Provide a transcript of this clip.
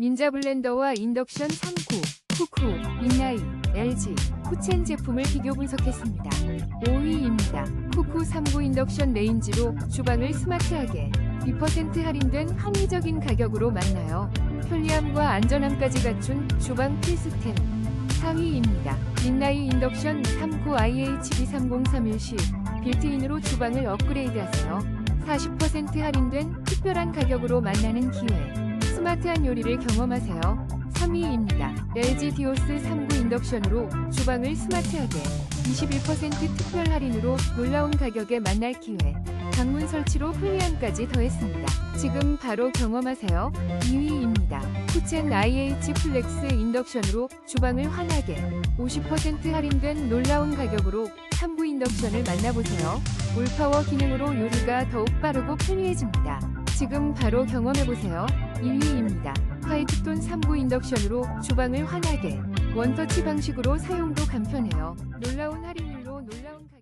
닌자 블렌더와 인덕션 3구, 쿠쿠, 인나이, LG, 쿠첸 제품을 비교 분석했습니다. 5위입니다. 쿠쿠 3구 인덕션 레인지로 주방을 스마트하게 2% 할인된 합리적인 가격으로 만나요. 편리함과 안전함까지 갖춘 주방 필수템. 4위입니다. 린나이 인덕션 3구 IHB30310 빌트인으로 주방을 업그레이드하세요. 40% 할인된 특별한 가격으로 만나는 기회. 스마트한 요리를 경험하세요. 3위입니다. LG 디오스 3구 인덕션으로 주방을 스마트하게 21% 특별 할인으로 놀라운 가격에 만날 기회. 방문 설치로 편리함까지 더했습니다. 지금 바로 경험하세요. 2위입니다. 쿠첸 IH 플렉스 인덕션으로 주방을 환하게 50% 할인된 놀라운 가격으로 3구 인덕션을 만나보세요. 올파워 기능으로 요리가 더욱 빠르고 편리해집니다. 지금 바로 경험해보세요. 1위입니다. 화이트톤 3구 인덕션으로 주방을 환하게 원터치 방식으로 사용도 간편해요. 놀라운 할인율로 놀라운 가격